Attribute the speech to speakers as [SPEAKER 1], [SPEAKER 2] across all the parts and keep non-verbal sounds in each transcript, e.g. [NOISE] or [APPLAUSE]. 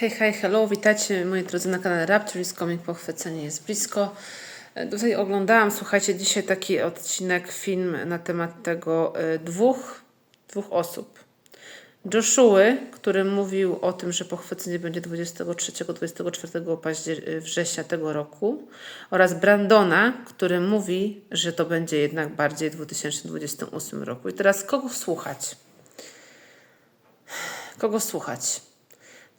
[SPEAKER 1] Hej, hej, hello, witajcie moi drodzy na kanale Rapture is Coming, pochwycenie jest blisko. E, Tutaj oglądałam, słuchajcie, dzisiaj taki odcinek, film na temat tego e, dwóch, dwóch osób. Joshua, który mówił o tym, że pochwycenie będzie 23-24 paździer- września tego roku oraz Brandona, który mówi, że to będzie jednak bardziej w 2028 roku. I teraz kogo słuchać? Kogo słuchać?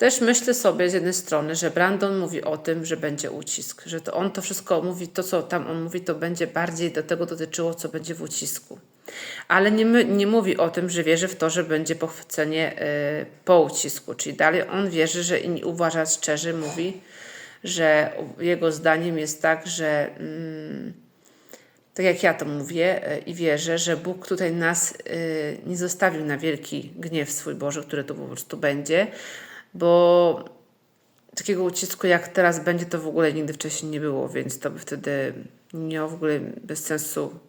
[SPEAKER 1] Też myślę sobie z jednej strony, że Brandon mówi o tym, że będzie ucisk, że to on to wszystko mówi, to co tam on mówi, to będzie bardziej do tego dotyczyło, co będzie w ucisku. Ale nie, nie mówi o tym, że wierzy w to, że będzie pochwycenie y, po ucisku, czyli dalej on wierzy, że i uważa szczerze, mówi, że jego zdaniem jest tak, że mm, tak jak ja to mówię y, i wierzę, że Bóg tutaj nas y, nie zostawił na wielki gniew swój Boży, który tu po prostu będzie, bo takiego ucisku jak teraz będzie, to w ogóle nigdy wcześniej nie było, więc to by wtedy nie miało w ogóle bez sensu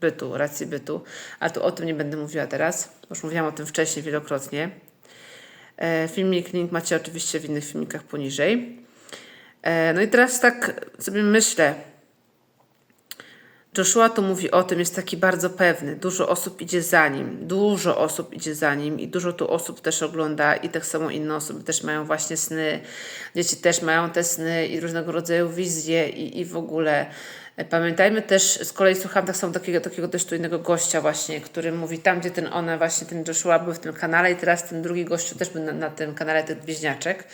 [SPEAKER 1] bytu, racji bytu. A tu o tym nie będę mówiła teraz, już mówiłam o tym wcześniej wielokrotnie. E, filmik, link macie oczywiście w innych filmikach poniżej. E, no i teraz tak sobie myślę, Joshua tu mówi o tym, jest taki bardzo pewny. Dużo osób idzie za nim, dużo osób idzie za nim i dużo tu osób też ogląda i tak samo inne osoby też mają właśnie sny. Dzieci też mają te sny i różnego rodzaju wizje i, i w ogóle. E, Pamiętajmy też, z kolei słucham tak samo takiego, takiego też tu innego gościa właśnie, który mówi tam, gdzie ten ona właśnie, ten Joshua był w tym kanale i teraz ten drugi gościu też był na, na tym kanale, tych bliźniaczek.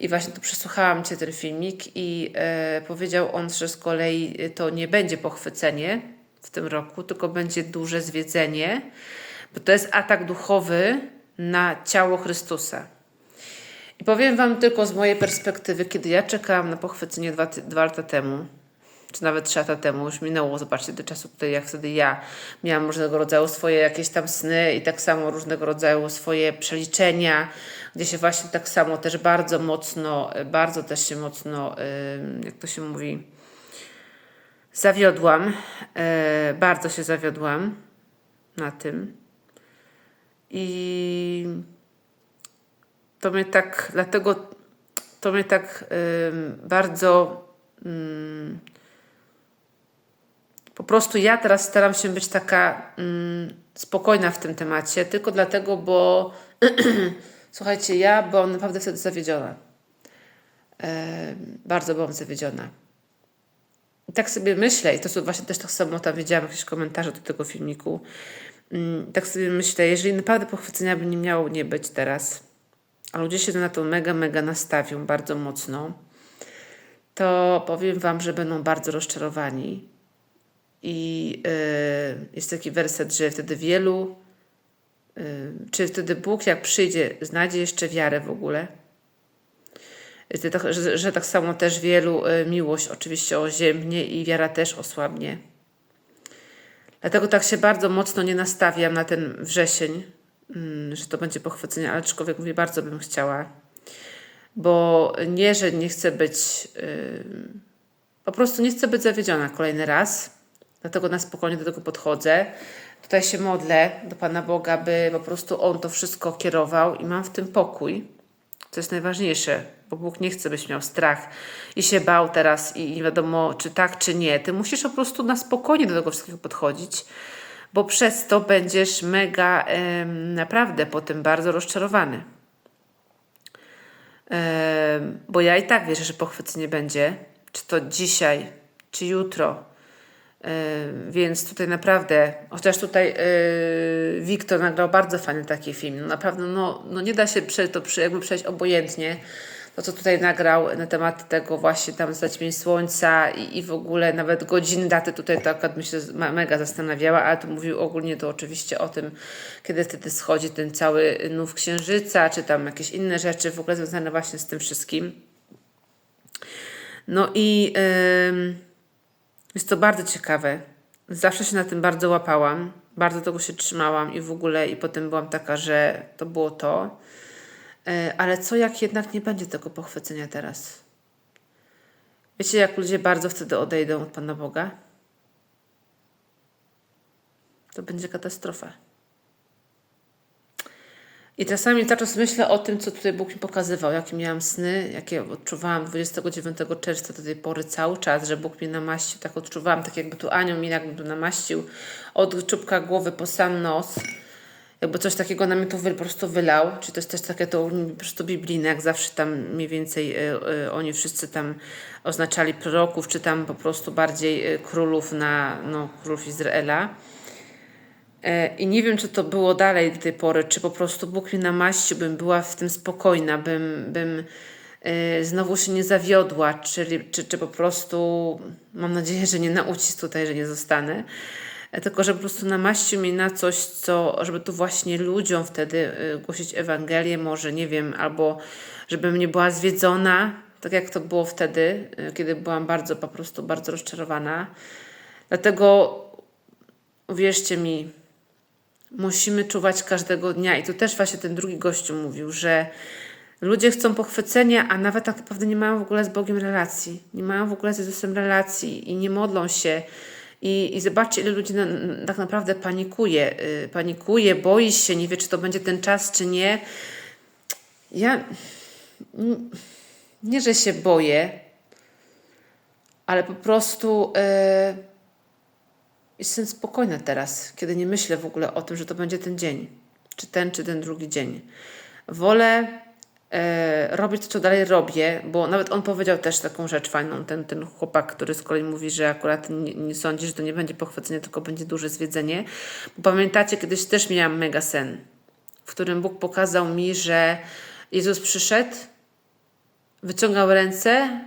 [SPEAKER 1] I właśnie tu przesłuchałam Cię ten filmik i e, powiedział on, że z kolei to nie będzie pochwycenie w tym roku, tylko będzie duże zwiedzenie, bo to jest atak duchowy na ciało Chrystusa. I powiem Wam tylko z mojej perspektywy, kiedy ja czekałam na pochwycenie dwa, dwa lata temu, czy nawet trzy lata temu, już minęło, zobaczcie, do czasu tutaj, jak wtedy ja miałam różnego rodzaju swoje jakieś tam sny i tak samo różnego rodzaju swoje przeliczenia, gdzie się właśnie tak samo też bardzo mocno, bardzo też się mocno, jak to się mówi, zawiodłam, e, bardzo się zawiodłam na tym. I to mnie tak, dlatego to mnie tak bardzo ym, po prostu ja teraz staram się być taka ym, spokojna w tym temacie, tylko dlatego, bo [CLEARS THROAT] słuchajcie, ja byłam naprawdę wtedy zawiedziona. Em, bardzo byłam zawiedziona. I tak sobie myślę, i to są właśnie też tak samo tam widziałam jakieś komentarze do tego filmiku. Mm, Tak sobie myślę, jeżeli naprawdę pochwycenia by nie miało nie być teraz, a ludzie się na to mega, mega nastawią bardzo mocno, to powiem Wam, że będą bardzo rozczarowani. I yy, jest taki werset, że wtedy wielu, yy, czy wtedy Bóg, jak przyjdzie, znajdzie jeszcze wiarę w ogóle. Że tak, że, tak samo też wielu y, miłość oczywiście oziębnie i wiara też osłabnie. Dlatego tak się bardzo mocno nie nastawiam na ten wrzesień, mm, że to będzie pochwycenie, ale aczkolwiek mówię, bardzo bym chciała. Bo nie, że nie chcę być, po prostu nie chcę być zawiedziona kolejny raz. Dlatego na spokojnie do tego podchodzę. Tutaj się modlę do Pana Boga, by po prostu On to wszystko kierował i mam w tym pokój. To jest najważniejsze, bo Bóg nie chce, byś miał strach i się bał teraz i nie wiadomo, czy tak, czy nie. Ty musisz po prostu na spokojnie do tego wszystkiego podchodzić, bo przez to będziesz mega, em, naprawdę potem bardzo rozczarowany. Bo ja i tak wierzę, że pochwycenie będzie, czy to dzisiaj, czy jutro. Ym, Więc tutaj naprawdę, chociaż tutaj yy, nagrał bardzo fajny taki film. No naprawdę, no, no nie da się prze, to jakby przejść obojętnie. To, co tutaj nagrał na temat tego właśnie tam zaćmień słońca i, i w ogóle nawet godziny, daty tutaj to akurat mi się mega zastanawiała, ale tu mówił ogólnie to oczywiście o tym, kiedy wtedy schodzi ten cały nów księżyca, czy tam jakieś inne rzeczy w ogóle związane właśnie z tym wszystkim. No i... Ym, jest to bardzo ciekawe. Zawsze się na tym bardzo łapałam, bardzo tego się trzymałam i w ogóle, i potem byłam taka, że to było to. E, Ale co jak jednak nie będzie tego pochwycenia teraz? Wiecie, jak ludzie bardzo wtedy odejdą od Pana Boga? To będzie katastrofa. I czasami cały czas myślę o tym, co tutaj Bóg mi pokazywał, jakie miałam sny, jakie odczuwałam 29 czerwca do tej pory cały czas, że Bóg mnie namaścił, tak odczuwałam, tak jakby tu anioł mnie jakby tu namaścił od czubka głowy po sam nos. Jakby coś takiego na mnie tu po prostu wylał, czy to jest też takie to po prostu biblijne, jak zawsze tam mniej więcej y, y, oni wszyscy tam oznaczali proroków, czy tam po prostu bardziej y, królów na, no, królów Izraela. E, I nie wiem, czy to było dalej do tej pory, czy po prostu Bóg mnie namaścił, bym była w tym spokojna, bym, bym e, znowu się nie zawiodła, czy, czy, czy po prostu mam nadzieję, że nie na ucisk tutaj, że nie zostanę. E, tylko, że po prostu namaścił mnie na coś, co, żeby tu właśnie ludziom wtedy głosić Ewangelię, może nie wiem, albo żebym nie była zwiedzona, tak jak to było wtedy, kiedy byłam bardzo, po prostu bardzo rozczarowana. Dlatego uwierzcie mi, musimy czuwać każdego dnia. I tu też właśnie ten drugi gościu mówił, że ludzie chcą pochwycenia, a nawet tak naprawdę nie mają w ogóle z Bogiem relacji. Nie mają w ogóle z Jezusem relacji i nie modlą się. I, i zobaczcie, ile ludzi na, tak naprawdę panikuje. Yy, panikuje, boi się, nie wie, czy to będzie ten czas, czy nie. Ja nie, że się boję, ale po prostu. Yy, Jestem spokojna teraz, kiedy nie myślę w ogóle o tym, że to będzie ten dzień, czy ten, czy ten drugi dzień. Wolę e, robić to, co dalej robię, bo nawet on powiedział też taką rzecz fajną, ten, ten chłopak, który z kolei mówi, że akurat nie, nie sądzi, że to nie będzie pochwycenie, tylko będzie duże zwiedzenie. Bo pamiętacie, kiedyś też miałam mega sen, w którym Bóg pokazał mi, że Jezus przyszedł, wyciągał ręce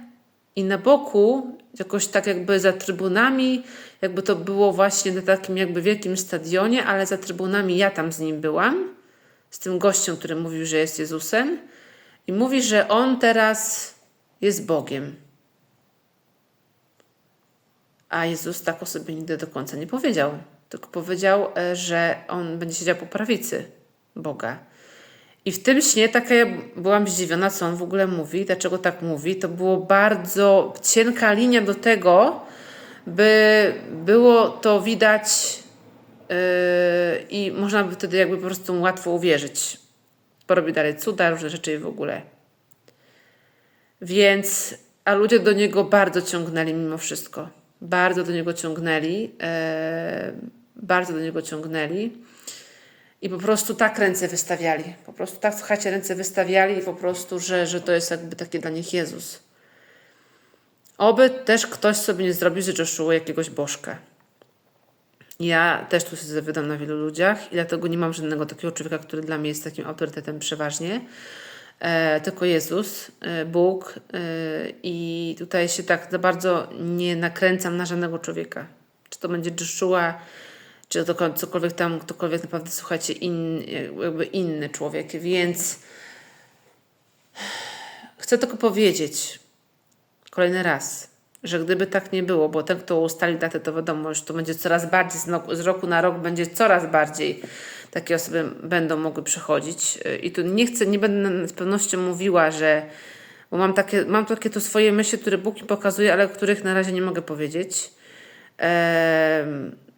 [SPEAKER 1] i na boku, jakoś tak jakby za trybunami, jakby to było właśnie na takim jakby wielkim stadionie, ale za trybunami ja tam z nim byłam, z tym gościem, który mówił, że jest Jezusem i mówi, że on teraz jest Bogiem. A Jezus tak o sobie nigdy do końca nie powiedział, tylko powiedział, e, że on będzie siedział po prawicy Boga. I w tym śnie taka ja byłam zdziwiona, co on w ogóle mówi, dlaczego tak mówi. To było bardzo cienka linia do tego, by było to widać yy, i można by wtedy jakby po prostu łatwo uwierzyć. Porobi dalej cuda, różne rzeczy i w ogóle. Więc, a ludzie do niego bardzo ciągnęli mimo wszystko. Bardzo do niego ciągnęli. Yy, bardzo do niego ciągnęli. I po prostu tak ręce wystawiali. Po prostu tak, słuchajcie, ręce wystawiali i po prostu, że, że to jest jakby taki dla nich Jezus. Oby też ktoś sobie nie zrobił z Joshua jakiegoś bożka. Ja też tu się zawydam na wielu ludziach i dlatego nie mam żadnego takiego człowieka, który dla mnie jest takim autorytetem przeważnie. E, tylko Jezus, e, Bóg e, i tutaj się tak za bardzo nie nakręcam na żadnego człowieka. Czy to będzie Joshua, czy to cokolwiek tam, ktokolwiek naprawdę, słuchajcie, in, jakby inny człowiek, więc chcę tylko powiedzieć kolejny raz, że gdyby tak nie było, bo ten, kto ustali datę, to wiadomo, że to będzie coraz bardziej, z roku na rok będzie coraz bardziej takie osoby będą mogły przychodzić. I tu nie chcę, nie będę z pewnością mówiła, że bo mam takie, mam takie to swoje myśli, które Bóg mi pokazuje, ale których na razie nie mogę powiedzieć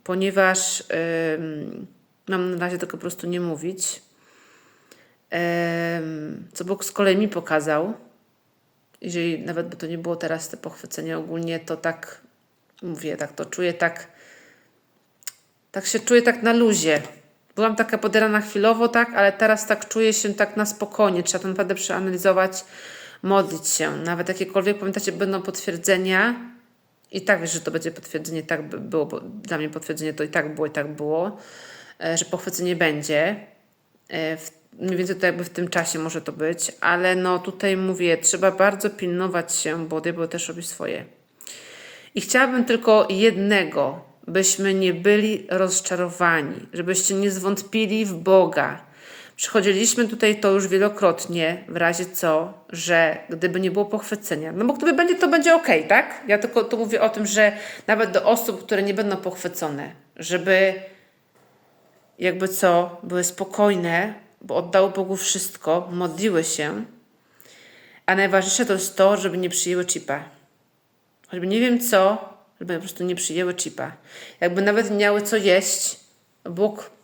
[SPEAKER 1] ponieważ mam na razie tego po prostu nie mówić. co Bóg z kolei mi pokazał, jeżeli nawet by to nie było teraz te pochwycenie ogólnie, to tak mówię, tak to czuję, tak tak się czuję tak na luzie. Byłam taka poderana chwilowo, tak, ale teraz tak czuję się tak na spokojnie. Trzeba to naprawdę przeanalizować, modlić się. Nawet jakiekolwiek, pamiętacie, będą potwierdzenia, i tak, że to będzie potwierdzenie, tak by było, dla mnie potwierdzenie to i tak było, i tak było, e, że pochwycenie będzie. E, w, mniej więcej to jakby w tym czasie może to być, ale no tutaj mówię, trzeba bardzo pilnować się, bo diabeł też robi swoje. I chciałabym tylko jednego, byśmy nie byli rozczarowani, żebyście nie zwątpili w Boga, Przychodziliśmy tutaj to już wielokrotnie, w razie co, że gdyby nie było pochwycenia, no bo gdyby będzie, to będzie ok, tak? Ja tylko tu mówię o tym, że nawet do osób, które nie będą pochwycone, żeby jakby co, były spokojne, bo oddały Bogu wszystko, modliły się, a najważniejsze to jest to, żeby nie przyjęły chipa. Choćby nie wiem co, żeby po prostu nie przyjęły chipa. Jakby nawet miały co jeść, Bóg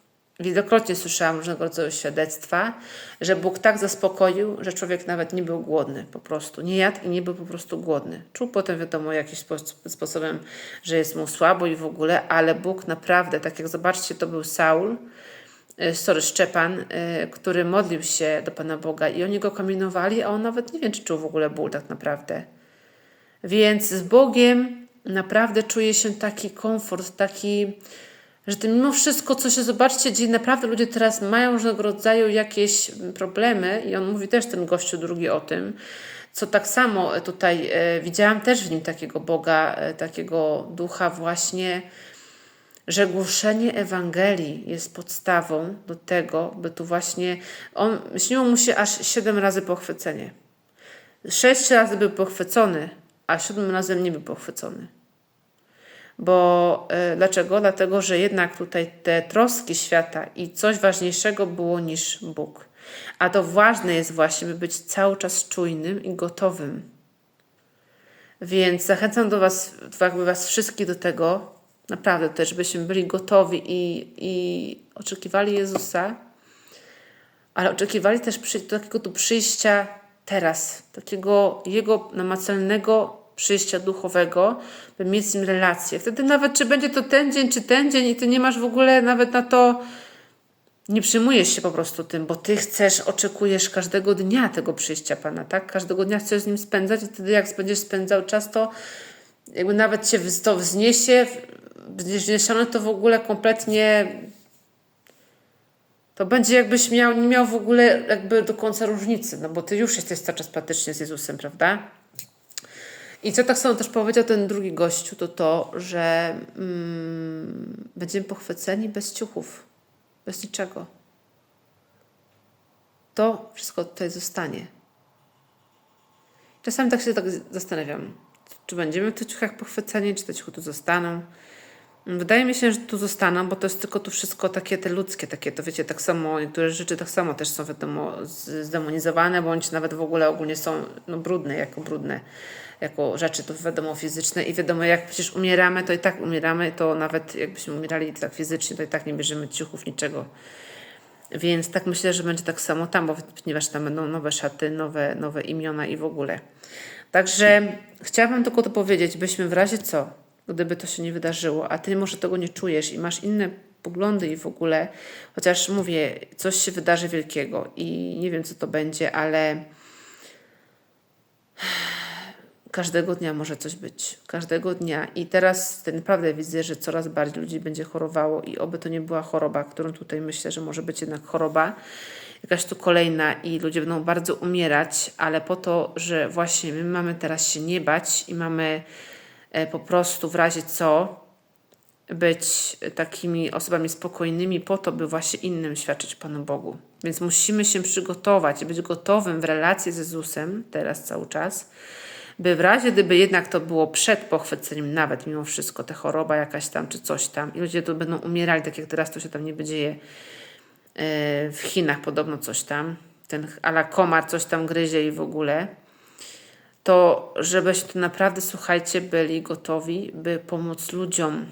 [SPEAKER 1] wielokrotnie słyszałam różnego rodzaju świadectwa, że Bóg tak zaspokoił, że człowiek nawet nie był głodny po prostu. Nie jadł i nie był po prostu głodny. Czuł potem wiadomo jakimś spo sposobem, że jest mu słabo i w ogóle, ale Bóg naprawdę, tak jak zobaczcie, to był Saul, e, sorry, Szczepan, e, który modlił się do Pana Boga i oni go kamienowali, a on nawet nie wiem, czy czuł w ogóle ból tak naprawdę. Więc z Bogiem naprawdę czuje się taki komfort, taki że to mimo wszystko, co się zobaczcie, gdzie naprawdę ludzie teraz mają różnego rodzaju jakieś problemy, i on mówi też ten gościu drugi o tym, co tak samo tutaj e, widziałam też w nim takiego Boga, e, takiego ducha właśnie, że głoszenie Ewangelii jest podstawą do tego, by tu właśnie, on, śniło mu się aż siedem razy pochwycenie. Sześć razy był pochwycony, a siódmym razem nie był pochwycony. Bo y, dlaczego? Dlatego, że jednak tutaj te troski świata i coś ważniejszego było niż Bóg. A to ważne jest właśnie, by być cały czas czujnym i gotowym. Więc zachęcam do Was, jakby Was wszystkich do tego, naprawdę też, byśmy byli gotowi i, i oczekiwali Jezusa, ale oczekiwali też przy, takiego tu przyjścia teraz, takiego Jego namacalnego przyjścia duchowego, by mieć z nim relację. Wtedy nawet czy będzie to ten dzień, czy ten dzień i ty nie masz w ogóle nawet na to, nie przyjmujesz się po prostu tym, bo ty chcesz, oczekujesz każdego dnia tego przyjścia Pana, tak? Każdego dnia chcesz z nim spędzać i wtedy jak będziesz spędzał czas, to jakby nawet cię to wzniesie, będziesz wzniesiony, to w ogóle kompletnie to będzie jakbyś miał, nie miał w ogóle jakby do końca różnicy, no bo ty już jesteś cały czas patycznie z Jezusem, prawda? I co tak samo też powiedział ten drugi gościu, to to, że mm, będziemy pochwyceni bez ciuchów, bez niczego. To wszystko tutaj zostanie. Czasami tak się tak zastanawiam, czy będziemy w tych ciuchach pochwyceni, czy te ciuchy tu zostaną. Wydaje mi się, że tu zostaną, bo to jest tylko tu wszystko takie te ludzkie, takie to wiecie, tak samo, niektóre rzeczy tak samo też są wiadomo zdemonizowane, bądź nawet w ogóle ogólnie są no, brudne, jako brudne jako rzeczy to wiadomo fizyczne i wiadomo jak przecież umieramy, to i tak umieramy, to nawet jakbyśmy umierali tak fizycznie, to i tak nie bierzemy ciuchów, niczego. Więc tak myślę, że będzie tak samo tam, bo ponieważ tam będą nowe szaty, nowe, nowe imiona i w ogóle. Także chciałabym tylko to powiedzieć, byśmy w razie co, gdyby to się nie wydarzyło, a ty może tego nie czujesz i masz inne poglądy i w ogóle, chociaż mówię, coś się wydarzy wielkiego i nie wiem co to będzie, ale każdego dnia może coś być. Każdego dnia. I teraz naprawdę widzę, że coraz bardziej ludzi będzie chorowało i oby to nie była choroba, którą tutaj myślę, że może być jednak choroba, jakaś tu kolejna i ludzie będą bardzo umierać, ale po to, że właśnie my mamy teraz się nie bać i mamy po prostu w razie co być takimi osobami spokojnymi po to, by właśnie innym świadczyć Panu Bogu. Więc musimy się przygotować, być gotowym w relacji z Jezusem teraz cały czas, by w razie, gdyby jednak to było przed pochwyceniem, nawet mimo wszystko, ta choroba jakaś tam, czy coś tam, i ludzie tu będą umierali, tak jak teraz to się tam niby dzieje e, w Chinach, podobno coś tam, ten ala komar coś tam gryzie i w ogóle, to żebyśmy tu naprawdę, słuchajcie, byli gotowi, by pomóc ludziom.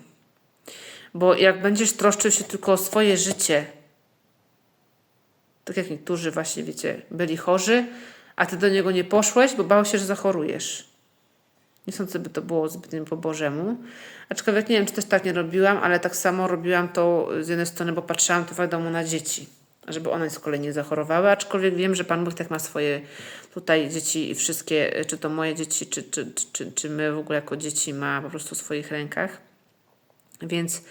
[SPEAKER 1] Bo jak będziesz troszczył się tylko o swoje życie, tak jak niektórzy właśnie, wiecie, byli chorzy, a ty do niego nie poszłeś, bo bał się, że zachorujesz. Nie sądzę, by to było zbytnio po Bożemu. Aczkolwiek nie wiem, czy też tak nie robiłam, ale tak samo robiłam to z jednej strony, bo patrzyłam to wiadomo na dzieci, żeby one z kolei nie zachorowały, aczkolwiek wiem, że Pan Bóg tak ma swoje tutaj dzieci i wszystkie, czy to moje dzieci, czy, czy, czy, czy my w ogóle jako dzieci ma po prostu w swoich rękach. Więc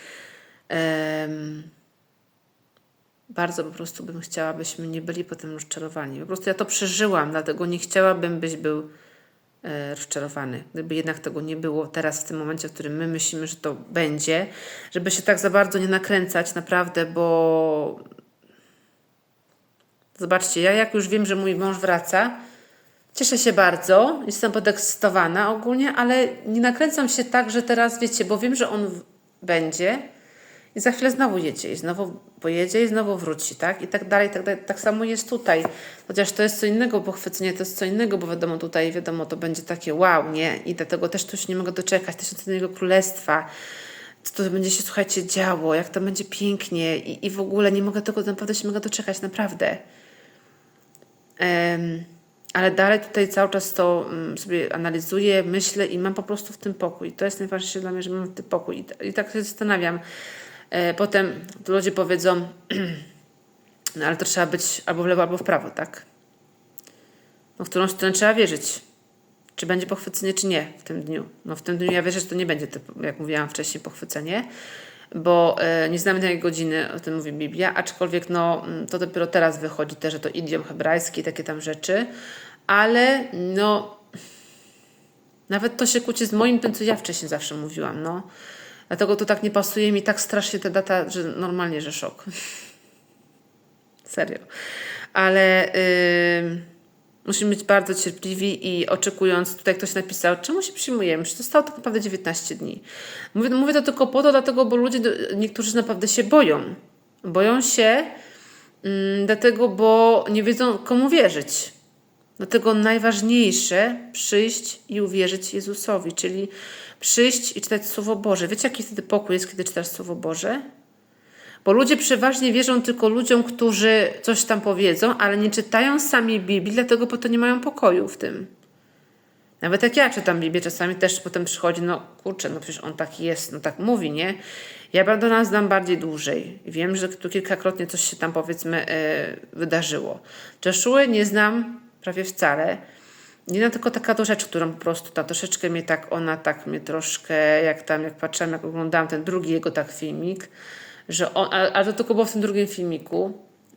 [SPEAKER 1] um, bardzo po prostu bym chciała, byśmy nie byli potem rozczarowani. Po prostu ja to przeżyłam, dlatego nie chciałabym, byś był e, rozczarowany. Gdyby jednak tego nie było teraz, w tym momencie, w którym my myślimy, że to będzie, żeby się tak za bardzo nie nakręcać, naprawdę, bo zobaczcie, ja jak już wiem, że mój mąż wraca, cieszę się bardzo, jestem podekscytowana ogólnie, ale nie nakręcam się tak, że teraz wiecie, bo wiem, że on będzie i za chwilę znowu jedzie i znowu pojedzie i znowu wróci, tak? I tak dalej, tak dalej. Tak samo jest tutaj. Chociaż to jest co innego, pochwycenie to jest co innego, bo wiadomo, tutaj wiadomo, to będzie takie wow, nie? I dlatego też tu się nie mogę doczekać, tysiącletniego królestwa. co to będzie się, słuchajcie, działo, jak to będzie pięknie i, i w ogóle nie mogę tego naprawdę się mogę doczekać, naprawdę. Ale dalej tutaj cały czas to mm, sobie analizuję, myślę i mam po prostu w tym pokój. To jest najważniejsze dla mnie, że mam w tym pokój. I, tak się zastanawiam. E, potem ludzie powiedzą, [CLEARS THROAT] no ale to trzeba być albo w lewo, albo w prawo, tak? No, w którą stronę trzeba wierzyć. Czy będzie pochwycenie, czy nie w tym dniu. No w tym dniu ja wierzę, że to nie będzie, jak mówiłam wcześniej, pochwycenie, bo e, nie znamy tej godziny, o tym mówi Biblia, aczkolwiek no, mm, to dopiero teraz wychodzi też, że to idiom hebrajski, takie tam rzeczy, ale no nawet to się kłóci z moim tym, co ja wcześniej zawsze mówiłam, no. Dlatego to tak nie pasuje mi tak strasznie ta data, że normalnie, że szok. [LAUGHS] Serio. Ale yy, musimy być bardzo cierpliwi i oczekując, tutaj ktoś napisał, czemu się przyjmujemy? Przecież zostało tak naprawdę 19 dni. Mówię, mówię to tylko po to, dlatego, bo ludzie, niektórzy naprawdę się boją. Boją się yy, dlatego, bo nie wiedzą, komu wierzyć. Dlatego najważniejsze przyjść i uwierzyć Jezusowi, czyli przyjść i czytać Słowo Boże. Wiecie, jaki wtedy pokój jest, kiedy czytasz Słowo Boże? Bo ludzie przeważnie wierzą tylko ludziom, którzy coś tam powiedzą, ale nie czytają sami Biblii, dlatego po to nie mają pokoju w tym. Nawet jak ja czytam Biblię, czasami też potem przychodzi, no kurczę, no przecież on taki jest, no tak mówi, nie? Ja do nas znam bardziej dłużej. Wiem, że tu kilkakrotnie coś się tam powiedzmy yy, wydarzyło. Joshua nie znam prawie wcale. Nie tylko taka to rzecz, którą po prostu ta troszeczkę mnie tak, ona tak mnie troszkę, jak tam, jak patrzyłam, jak oglądałam ten drugi jego tak filmik, że on, ale to tylko było w tym drugim filmiku,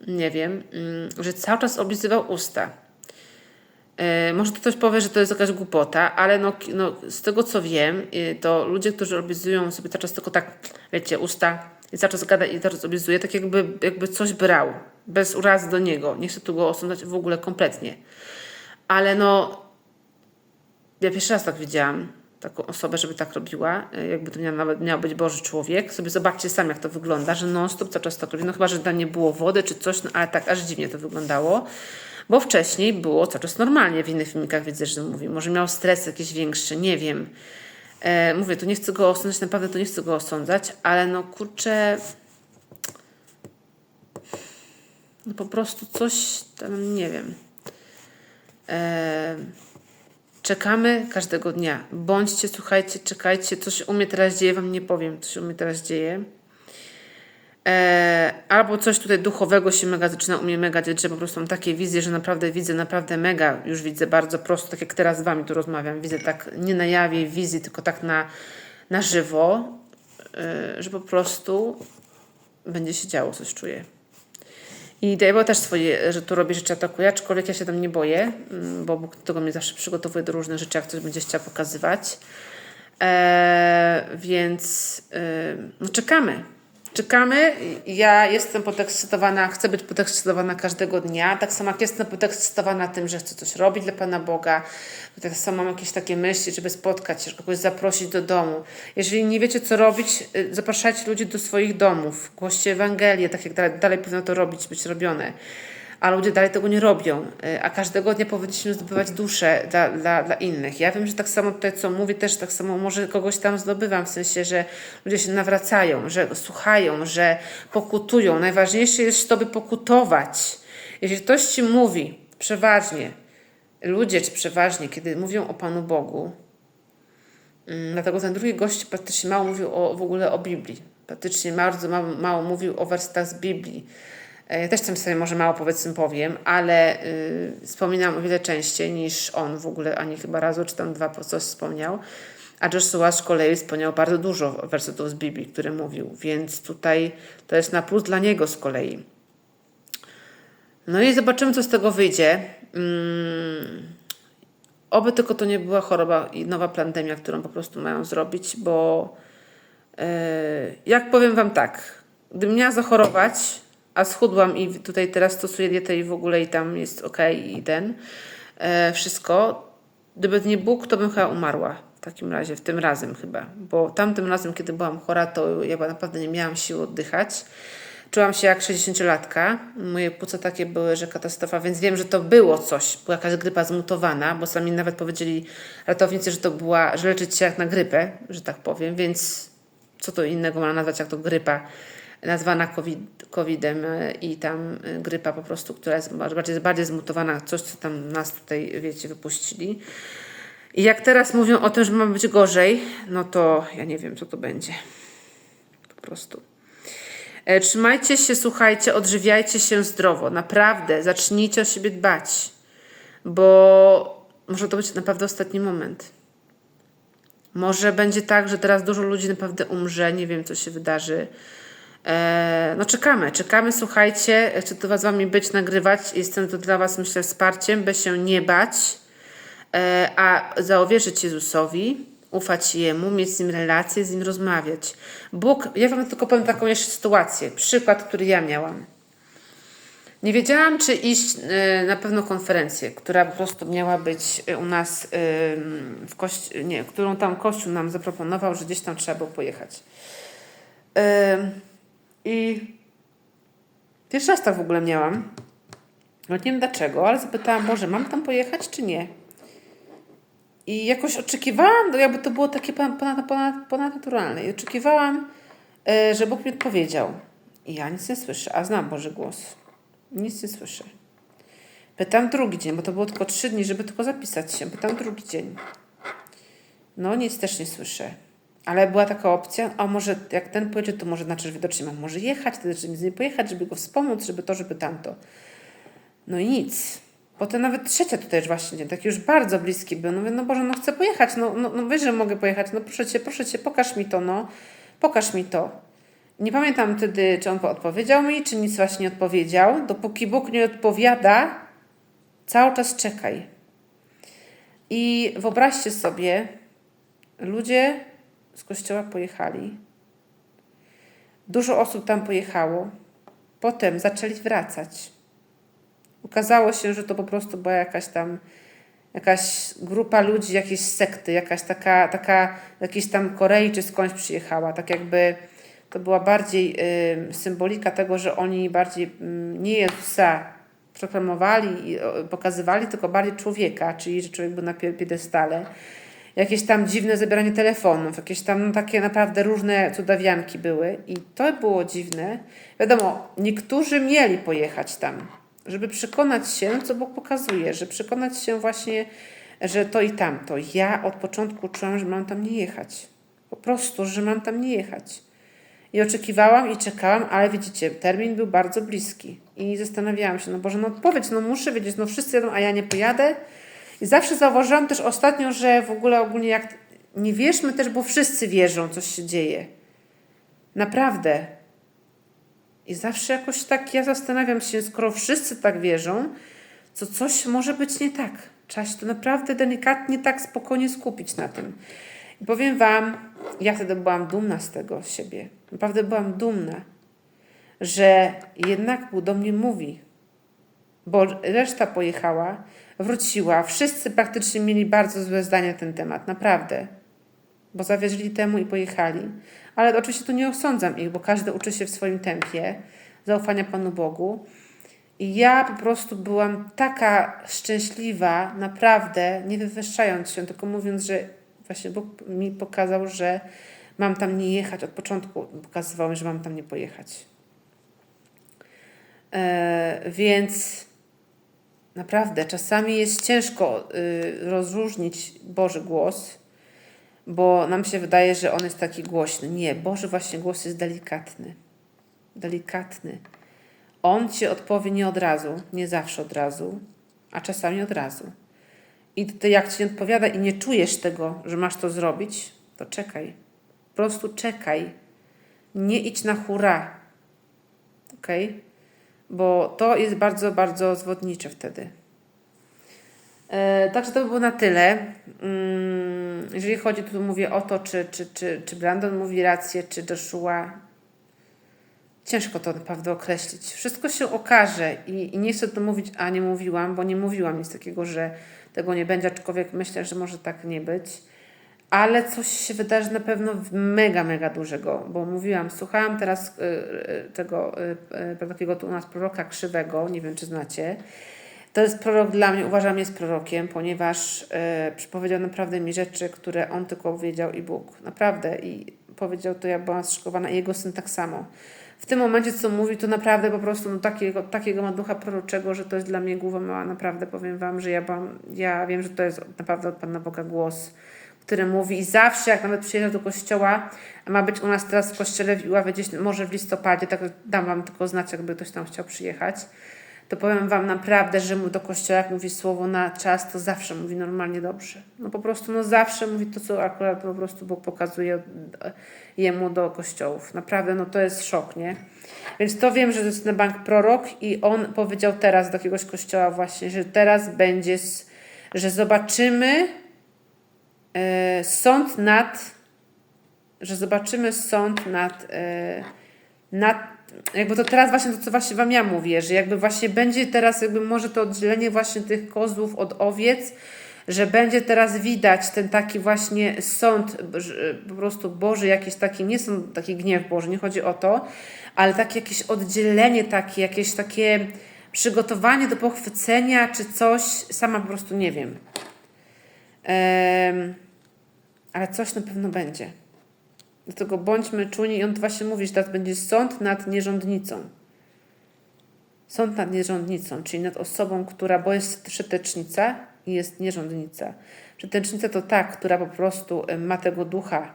[SPEAKER 1] nie wiem, mm, że cały czas oblizywał usta. E, może ktoś powie, że to jest jakaś głupota, ale no, no, z tego co wiem, y, to ludzie, którzy oblizują sobie cały czas tylko tak, wiecie, usta i cały czas gada i cały czas oblizuje, tak jakby, jakby coś brał, bez urazy do niego. Nie chcę tu go osądzać w ogóle kompletnie. Ale no, ja pierwszy raz tak widziałam taką osobę, żeby tak robiła, e, jakby to miał, nawet miał być Boży człowiek. Sobie zobaczcie sam, jak to wygląda, że non-stop cały czas tak robi. No chyba, że tam nie było wody czy coś, no ale tak aż dziwnie to wyglądało. Bo wcześniej było cały czas normalnie. W innych filmikach widzę, że mówi. Może miał stres jakiś większy, nie wiem. E, mówię, tu nie chcę go osądzać, naprawdę to nie chcę go osądzać, ale no kurczę... No po prostu coś tam, nie wiem. E, Czekamy każdego dnia. Bądźcie, słuchajcie, czekajcie. Co się u mnie teraz dzieje, Wam nie powiem, co się u mnie teraz dzieje. E, albo coś tutaj duchowego się mega zaczyna u mnie mega dziać, że po prostu mam takie wizje, że naprawdę widzę, naprawdę mega, już widzę bardzo prosto, tak jak teraz z Wami tu rozmawiam, widzę tak nie na jawie wizji, tylko tak na, na żywo, e, że po prostu będzie się działo, coś czuję. I diabeł też swoje, że tu robi rzeczy atakuje, aczkolwiek ja się tam nie boję, mm, bo Bóg tego mnie zawsze przygotowuje do różnych rzeczy, jak ktoś będzie chciał pokazywać. Eee, więc yy, no czekamy. Czekamy. Ja jestem podekscytowana, chcę być podekscytowana każdego dnia. Tak samo jak jestem podekscytowana tym, że chcę coś robić dla Pana Boga. Tak samo mam jakieś takie myśli, żeby spotkać się, kogoś zaprosić do domu. Jeżeli nie wiecie, co robić, y, zapraszajcie ludzi do swoich domów. Głoście Ewangelię, tak jak dalej, dalej powinno to robić, być robione a ludzie dalej tego nie robią, y, a każdego dnia powinniśmy zdobywać duszę dla, dla, dla innych. Ja wiem, że tak samo tutaj, co mówię, też tak samo może kogoś tam zdobywam, w sensie, że ludzie się nawracają, że słuchają, że pokutują. Najważniejsze jest to, by pokutować. Jeśli ktoś ci mówi, przeważnie, ludzie, czy przeważnie, kiedy mówią o Panu Bogu, mm, dlatego ten drugi gość praktycznie mało mówił o, w ogóle o Biblii. Praktycznie bardzo mało, mało mówił o wersetach z Biblii. Ja e, też sobie może mało powiedzmy powiem, ale y, wspominam o wiele częściej niż on w ogóle, ani chyba razu czy tam dwa po coś wspomniał. A Joshua z kolei wspomniał bardzo dużo wersetów z Biblii, które mówił, więc tutaj to jest na plus dla niego z kolei. No i zobaczymy, co z tego wyjdzie. Mm, oby tylko to nie była choroba i nowa pandemia, którą po prostu mają zrobić, bo yy, jak powiem Wam tak, gdybym miała zachorować, a schudłam i tutaj teraz stosuję dietę i w ogóle i tam jest ok i ten e, wszystko. Gdyby nie Bóg, to bym chyba umarła w takim razie, w tym razem chyba, bo tamtym razem, kiedy byłam chora, to ja naprawdę nie miałam siły oddychać. Czułam się jak 60-latka. Moje płuca takie były, że katastrofa, więc wiem, że to było coś. Była jakaś grypa zmutowana, bo sami nawet powiedzieli ratownicy, że to była, że leczyć się jak na grypę, że tak powiem, więc co to innego można nazwać, jak to grypa, nazwana COVID, COVID-em e, i tam e, grypa po prostu, która jest bardziej, bardziej zmutowana, coś, co tam nas tutaj, wiecie, wypuścili. I jak teraz mówią o tym, że ma być gorzej, no to ja nie wiem, co to będzie. Po prostu. E, Trzymajcie się, słuchajcie, odżywiajcie się zdrowo. Naprawdę, zacznijcie o siebie dbać, bo może to być naprawdę ostatni moment. Może będzie tak, że teraz dużo ludzi naprawdę umrze, nie wiem, co się wydarzy. E, no czekamy, czekamy, słuchajcie, chcę tu z Wami być, nagrywać. Jestem tu dla Was, myślę, wsparciem, by się nie bać, e, a zaowierzyć Jezusowi, ufać Jemu, mieć z Nim relacje, z Nim rozmawiać. Bóg, ja Wam tylko powiem taką jeszcze sytuację, przykład, który ja miałam. Nie wiedziałam, czy iść y, na pewną konferencję, która po prostu miała być u nas w kości- nie, którą tam Kościół nam zaproponował, że gdzieś tam trzeba było pojechać. Y, I pierwszy raz tak w ogóle miałam. Nawet nie wiem dlaczego, ale zapytałam, Boże, mam tam pojechać, czy nie? I jakoś oczekiwałam, no jakby to było takie ponad, ponad, ponad, ponadnaturalne. I oczekiwałam, y, że Bóg mi odpowiedział. I ja nic nie słyszę, a znam Boży głos. Nic nie słyszę. Pytam drugi dzień, bo to było tylko trzy dni, żeby tylko zapisać się. Pytam drugi dzień. No nic też nie słyszę. Ale była taka opcja, a może jak ten pojedzie, to może znaczy, że mam może jechać, wtedy żeby z pojechać, żeby go wspomóc, żeby to, żeby tamto. No i nic. Potem nawet trzecia tutaj już właśnie taki już bardzo bliski był. No mówię, no Boże, no chcę pojechać, no, no, no wiesz, że mogę pojechać, no proszę Cię, proszę Cię, pokaż mi to, no. Pokaż mi to. Nie pamiętam wtedy, czy on odpowiedział mi, czy nic właśnie nie odpowiedział. Dopóki Bóg nie odpowiada, cały czas czekaj. I wyobraźcie sobie, ludzie z kościoła pojechali. Dużo osób tam pojechało. Potem zaczęli wracać. Okazało się, że to po prostu była jakaś tam jakaś grupa ludzi, jakieś sekty, jakaś taka, taka jakiś tam Korei czy skądś przyjechała. Tak jakby to była bardziej y, symbolika tego, że oni bardziej y, nie Jezusa proklamowali i pokazywali, tylko bardziej człowieka, czyli że człowiek był na piedestale. Jakieś tam dziwne zabieranie telefonów, jakieś tam takie naprawdę różne cudawianki były i to było dziwne. Wiadomo, niektórzy mieli pojechać tam, żeby przekonać się, co Bóg pokazuje, że przekonać się właśnie, że to i tamto. Ja od początku czułam, że mam tam nie jechać. Po prostu, że mam tam nie jechać. I oczekiwałam i czekałam, ale widzicie, termin był bardzo bliski. I zastanawiałam się, no Boże, no odpowiedź, no muszę wiedzieć, no wszyscy jadą, a ja nie pojadę. I zawsze zauważyłam też ostatnio, że w ogóle ogólnie jak nie wierzmy też, bo wszyscy wierzą, coś się dzieje. Naprawdę. I zawsze jakoś tak ja zastanawiam się, skoro wszyscy tak wierzą, to coś może być nie tak. Trzeba się to naprawdę delikatnie, tak spokojnie skupić na tym. I powiem Wam, ja wtedy byłam dumna z tego siebie. Naprawdę byłam dumna, że jednak Bóg do mnie mówi. Bo reszta pojechała, wróciła. Wszyscy praktycznie mieli bardzo złe zdania na ten temat. Naprawdę. Bo zawierzyli temu i pojechali. Ale oczywiście tu nie osądzam ich, bo każdy uczy się w swoim tempie zaufania Panu Bogu. I ja po prostu byłam taka szczęśliwa, naprawdę, nie wywyższając się, tylko mówiąc, że właśnie Bóg mi pokazał, że mam tam nie jechać. Od początku pokazywał mi, że mam tam nie pojechać. E, więc naprawdę czasami jest ciężko y, rozróżnić Boży głos, bo nam się wydaje, że on jest taki głośny. Nie, Boży właśnie głos jest delikatny. Delikatny. On ci odpowie nie od razu, nie zawsze od razu, a czasami od razu. I ty, jak ci nie odpowiada i nie czujesz tego, że masz to zrobić, to czekaj. Po prostu czekaj. Nie idź na hura. Ok? Bo to jest bardzo, bardzo zwodnicze wtedy. E, także to by było na tyle. Mm, jeżeli chodzi, tu mówię o to, czy, czy, czy, czy Brandon mówi rację, czy Joshua. Ciężko to naprawdę określić. Wszystko się okaże i, i nie chcę to mówić, a nie mówiłam, bo nie mówiłam nic takiego, że tego nie będzie, aczkolwiek myślę, że może tak nie być. Ale coś się wydarzy na pewno mega, mega dużego, bo mówiłam, słuchałam teraz y, y, tego y, takiego tu u nas proroka krzywego, nie wiem czy znacie. To jest prorok dla mnie, uważam, jest prorokiem, ponieważ y, przypowiedział naprawdę mi rzeczy, które on tylko powiedział i Bóg. Naprawdę. I powiedział, to ja byłam zszokowana i jego syn tak samo. W tym momencie, co mówi, to naprawdę po prostu no, takiego, takiego ma ducha proroczego, że to jest dla mnie głowa mała. Naprawdę powiem Wam, że ja, byłam, ja wiem, że to jest naprawdę od Pana Boga głos, który mówi i zawsze, jak nawet przyjeżdża do kościoła, ma być u nas teraz w kościele w Iławie gdzieś, może w listopadzie, tak dam Wam tylko znać, jakby ktoś tam chciał przyjechać, to powiem Wam naprawdę, że mu do kościoła, jak mówi słowo na czas, to zawsze mówi normalnie dobrze. No po prostu, no zawsze mówi to, co akurat po prostu Bóg pokazuje e, jemu do kościołów. Naprawdę, no to jest szok, nie? Więc to wiem, że to jest na bank prorok i on powiedział teraz do jakiegoś kościoła właśnie, że teraz będzie, że zobaczymy sąd nad, że zobaczymy sąd nad, e, nad, jakby to teraz właśnie to, co właśnie Wam ja mówię, że jakby właśnie będzie teraz jakby może to oddzielenie właśnie tych kozłów od owiec, że będzie teraz widać ten taki właśnie sąd po prostu Boży, jakiś taki, nie są taki gniew Boży, nie chodzi o to, ale takie jakieś oddzielenie takie, jakieś takie przygotowanie do pochwycenia czy coś, sama po prostu nie wiem. Ale coś na pewno będzie. Dlatego bądźmy czujni i on właśnie mówi, że teraz będzie sąd nad nierządnicą. Sąd nad nierządnicą, czyli nad osobą, która, bo jest szetecznica i jest nierządnica. Szetecznica to ta, która po prostu ma tego ducha,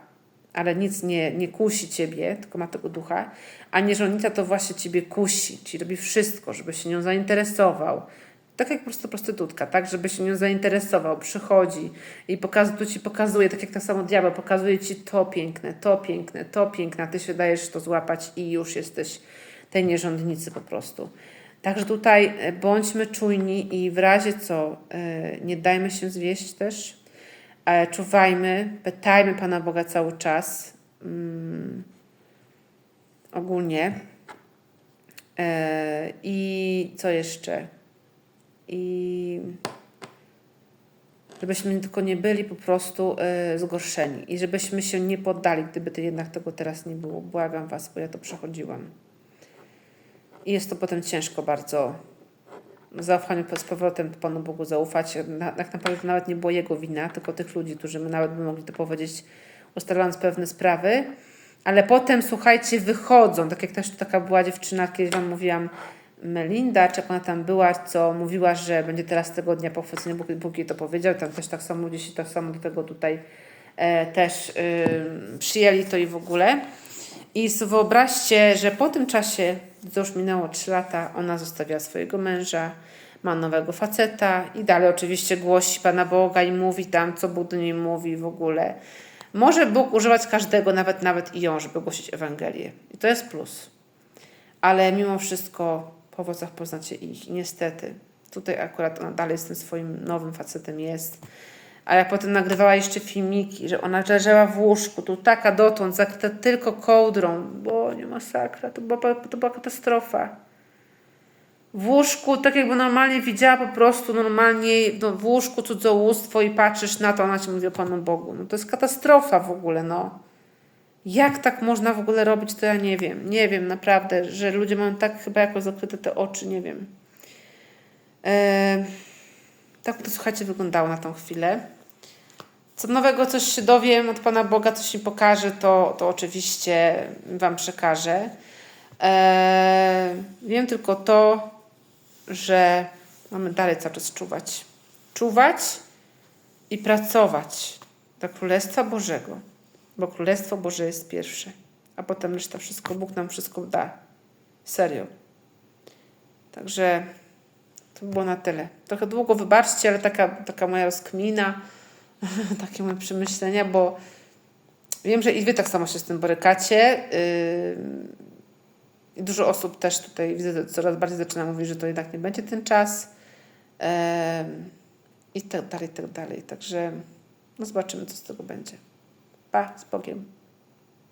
[SPEAKER 1] ale nic nie, nie kusi ciebie, tylko ma tego ducha, a nierządnica to właśnie ciebie kusi, czyli robi wszystko, żeby się nią zainteresował. Tak jak po prostu prostytutka, tak, żeby się nią zainteresował, przychodzi i pokaz, tu ci pokazuje, tak jak ta samo diabeł, pokazuje ci to piękne, to piękne, to piękne, a ty się dajesz to złapać i już jesteś tej nierządnicy po prostu. Także tutaj e, bądźmy czujni i w razie co e, nie dajmy się zwieść też, czuwajmy, pytajmy Pana Boga cały czas. Mm, ogólnie. E, I co jeszcze? I żebyśmy tylko nie byli po prostu e, zgorszeni i żebyśmy się nie poddali, gdyby to jednak tego teraz nie było. Błagam Was, bo ja to przechodziłam. I jest to potem ciężko bardzo zaufaniu z powrotem Panu Bogu zaufać. Na, tak naprawdę to nawet nie było Jego wina, tylko tych ludzi, którzy my nawet by mogli to powiedzieć, ustalając pewne sprawy. Ale potem, słuchajcie, wychodzą, tak jak też taka była dziewczyna, kiedyś Wam mówiłam, Melinda, czy jak ona tam była, co mówiła, że będzie teraz tego dnia pochwycenia, Bóg, Bóg jej to powiedział, tam też tak samo ludzie się tak samo do tego tutaj e, też y, przyjęli to i w ogóle. I wyobraźcie, że po tym czasie, to już minęło 3 lata, ona zostawiła swojego męża, ma nowego faceta i dalej oczywiście głosi Pana Boga i mówi tam, co Bóg do niej mówi w ogóle. Może Bóg używać każdego, nawet nawet i ją, żeby głosić Ewangelię. I to jest plus. Ale mimo wszystko po owocach poznacie ich. Niestety, tutaj akurat ona dalej z tym swoim nowym facetem jest. A jak potem nagrywała jeszcze filmiki, że ona leżała w łóżku, tu taka dotąd, zakryta tylko kołdrą, bo nie masakra, to była, to była katastrofa. W łóżku, tak jakby normalnie widziała po prostu normalnie no, w łóżku cudzołóstwo i patrzysz na to, ona ci mówi o Panu Bogu. No to jest katastrofa w ogóle, no. Jak tak można w ogóle robić, to ja nie wiem. Nie wiem naprawdę, że ludzie mają tak chyba jako zakryte te oczy, nie wiem. Eee, tak to słuchajcie wyglądało na tą chwilę. Co nowego coś się dowiem od Pana Boga, coś mi pokaże, to, to oczywiście Wam przekażę. Eee, wiem tylko to, że mamy dalej cały czas czuwać. Czuwać i pracować dla Królestwa Bożego, bo Królestwo Boże jest pierwsze, a potem reszta wszystko, Bóg nam wszystko da. Serio. Także to było na tyle. Trochę długo wybaczcie, ale taka, taka moja rozkmina, [LAUGHS] takie moje przemyślenia, bo wiem, że i wy tak samo się z tym borykacie. Yy, dużo osób też tutaj widzę, coraz bardziej zaczyna mówić, że to jednak nie będzie ten czas. Em, I tak dalej, i tak dalej. Także no zobaczymy, co z tego będzie. Pa, z Bogiem.